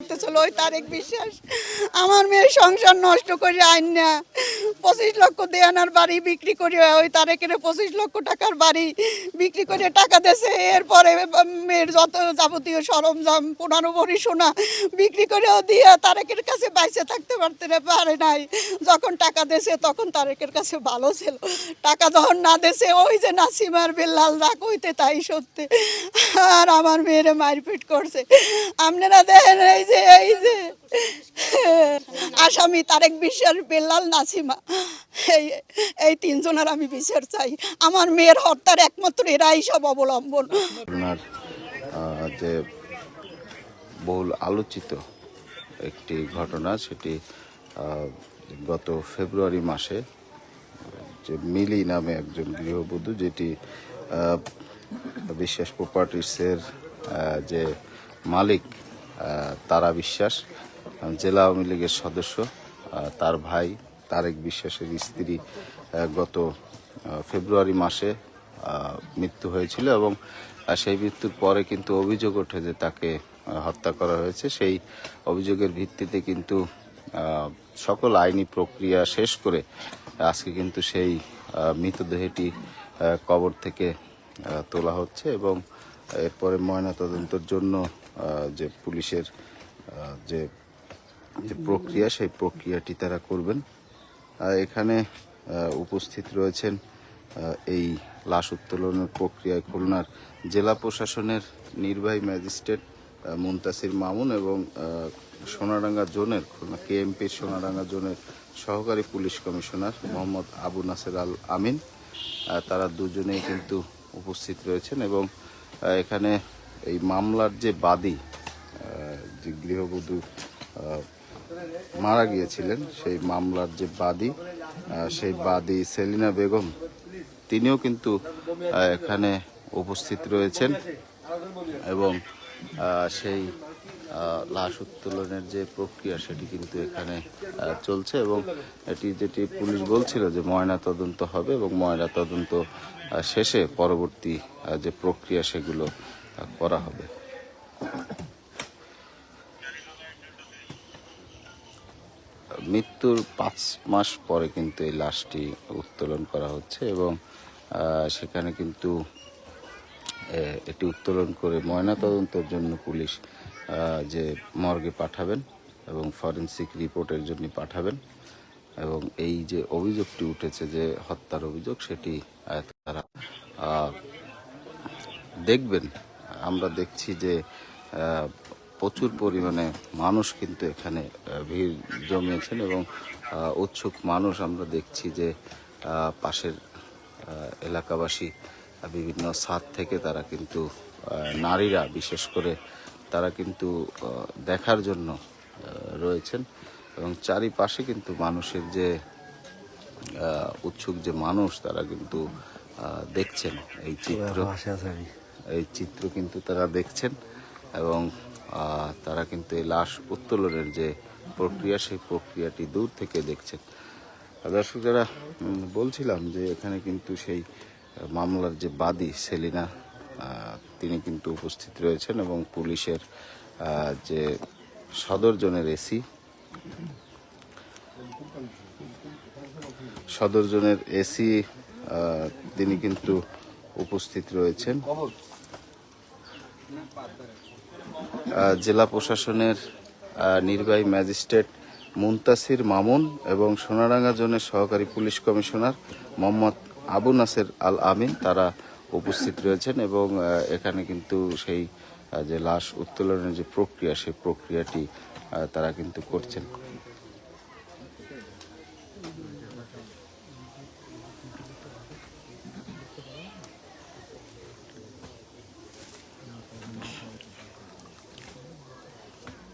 করতেছিল ওই বিশ্বাস। আমার মেয়ে সংসার নষ্ট করে আইন না। পঁচিশ লক্ষ বাড়ি বিক্রি করে ওই তারেকের পঁচিশ লক্ষ টাকার বাড়ি বিক্রি করে টাকা এরপরে মেয়ের যত যাবতীয় সরঞ্জাম বিক্রি করেও দিয়ে তারেকের কাছে বাইসে থাকতে পারতে পারে নাই। যখন টাকা দেছে তখন তারেকের কাছে ভালো ছিল। টাকা যখন না দেছে ওই যে নাসিমার বেল্লাল দা কইতে তাই সত্যি। আর আমার মেয়েরে মারপিট করছে। আপনারা দেখেন, এই যে এই যে আসামি তারেক বিশ্বাস বেল্লাল নাসিমা। এই তিনজনের আমি বিচার চাই। আমার মেয়ের হত্যার একমাত্র এরাই সব অবলম্বন। আহ, যে বহুল আলোচিত একটি ঘটনা সেটি গত ফেব্রুয়ারি মাসে যে মিলি নামে একজন গৃহবধূ যেটি বিশ্বাস প্রপার্টিসের যে মালিক তারা বিশ্বাস জেলা আওয়ামী লীগের সদস্য তার ভাই তারেক বিশ্বাসের স্ত্রী গত ফেব্রুয়ারি মাসে মৃত্যু হয়েছিল এবং সেই মৃত্যুর পরে কিন্তু অভিযোগ ওঠে যে তাকে হত্যা করা হয়েছে। সেই অভিযোগের ভিত্তিতে কিন্তু সকল আইনি প্রক্রিয়া শেষ করে আজকে কিন্তু সেই মৃতদেহটি কবর থেকে তোলা হচ্ছে এবং, এরপরে ময়নাতদন্তের জন্য যে পুলিশের যে যে প্রক্রিয়া সেই প্রক্রিয়াটি তারা করবেন। এখানে উপস্থিত রয়েছেন এই লাশ উত্তোলনের প্রক্রিয়ায় খুলনার জেলা প্রশাসনের নির্বাহী ম্যাজিস্ট্রেট মুনতাসির মামুন এবং আহ, সোনাডাঙ্গা জোনের খুলনা কেএমপির সোনাডাঙ্গা জোনের সহকারী পুলিশ কমিশনার মোহাম্মদ আবু নাসের আল আমিন। তারা দুজনেই কিন্তু উপস্থিত রয়েছেন এবং এখানে এই মামলার যে বাদী যে গৃহবধূ মারা গিয়েছিলেন, সেই মামলার যে বাদী সেই বাদী সেলিনা বেগম, তিনিও কিন্তু এখানে উপস্থিত রয়েছেন এবং সেই লাশ উত্তোলনের যে প্রক্রিয়া সেটি কিন্তু এখানে চলছে এবং এটি যেটি পুলিশ বলছিল যে ময়না তদন্ত হবে এবং ময়না তদন্ত শেষে পরবর্তী যে প্রক্রিয়া সেগুলো আহ, করা হবে। মৃত্যুর পাঁচ মাস পরে কিন্তু এই লাশটি উত্তোলন করা হচ্ছে এবং সেখানে কিন্তু এটি উত্তোলন করে ময়নাতদন্তের জন্য পুলিশ যে মর্গে পাঠাবেন এবং ফরেন্সিক রিপোর্টের জন্য পাঠাবেন এবং এই যে অভিযোগটি উঠেছে যে হত্যার অভিযোগ সেটি তারা দেখবেন। আমরা দেখছি যে প্রচুর পরিমাণে মানুষ কিন্তু এখানে ভিড় জমিয়েছেন এবং উৎসুক মানুষ আমরা দেখছি যে পাশের এলাকাবাসী বিভিন্ন সাত থেকে তারা কিন্তু নারীরা বিশেষ করে তারা কিন্তু দেখার জন্য রয়েছেন এবং চারিপাশে কিন্তু মানুষের যে উৎসুক যে মানুষ তারা কিন্তু দেখছেন এই চিত্র। এই চিত্র কিন্তু তারা দেখছেন এবং তারা কিন্তু এই লাশ উত্তোলনের যে প্রক্রিয়া, সেই প্রক্রিয়াটি দূর থেকে দেখছেন। দর্শক যারা বলছিলাম যে এখানে কিন্তু সেই মামলার যে বাদী সেলিনা তিনি কিন্তু উপস্থিত রয়েছেন এবং পুলিশের যে সদর জোনের এসি, সদর জোনের এসি তিনি কিন্তু উপস্থিত রয়েছেন। জেলা প্রশাসনের নির্বাহী ম্যাজিস্ট্রেট মুন্তাসির মামুন এবং সোনারাঙ্গা জোনের সহকারী পুলিশ কমিশনার মোহাম্মদ আবু নাসের আল আমিন তারা উপস্থিত রয়েছেন এবং এখানে কিন্তু সেই যে লাশ উত্তোলনের যে প্রক্রিয়া, সেই প্রক্রিয়াটি তারা কিন্তু করছেন।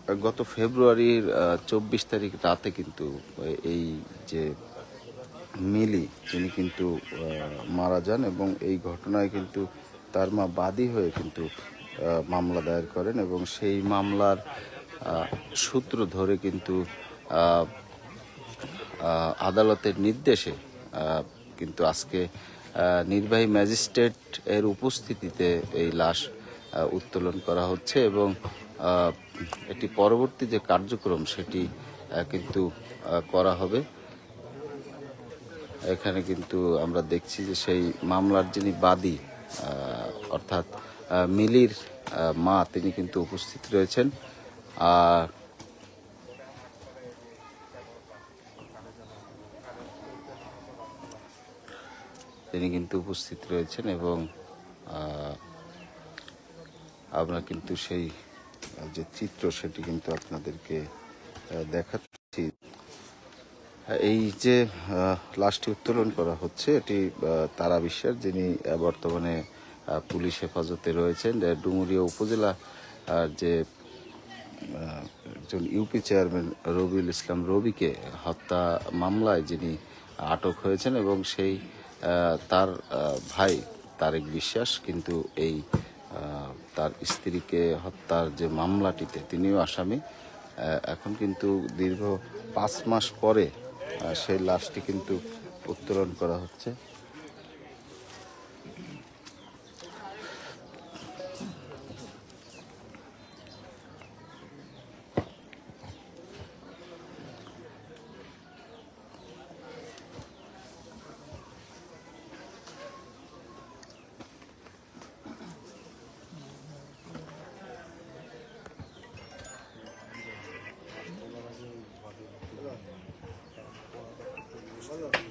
গত ফেব্রুয়ারির চব্বিশ তারিখ রাতে কিন্তু এই যে মিলি, তিনি কিন্তু মারা যান এবং এই ঘটনায় কিন্তু তার মা বাদী হয়ে কিন্তু মামলা দায়ের করেন এবং সেই মামলার সূত্র ধরে কিন্তু আদালতের নির্দেশে কিন্তু আজকে নির্বাহী ম্যাজিস্ট্রেট এর উপস্থিতিতে এই লাশ উত্তোলন করা হচ্ছে এবং এটি পরবর্তী যে কার্যক্রম সেটি কিন্তু করা হবে। এখানে কিন্তু আমরা দেখছি যে সেই মামলার যিনি বাদী অর্থাৎ মিলির মা, তিনি কিন্তু উপস্থিত রয়েছেন। আর তিনি কিন্তু উপস্থিত রয়েছেন এবং আমরা কিন্তু সেই যে চিত্র সেটি কিন্তু আপনাদেরকে দেখাচ্ছি। এই যে লাশটি উত্তোলন করা হচ্ছে, এটি তারা বিশ্বাস, যিনি বর্তমানে পুলিশ হেফাজতে রয়েছেন ডুমুরিয়া উপজেলা যে একজন ইউপি চেয়ারম্যান রবিউল ইসলাম রবিকে হত্যা মামলায় যিনি আটক হয়েছেন এবং সেই তার ভাই তারেক বিশ্বাস কিন্তু এই তার স্ত্রীকে হত্যার যে মামলাটিতে তিনিও আসামি এখন কিন্তু দীর্ঘ পাঁচ মাস পরে সেই লাশটি কিন্তু উত্তোলন করা হচ্ছে। Saludos.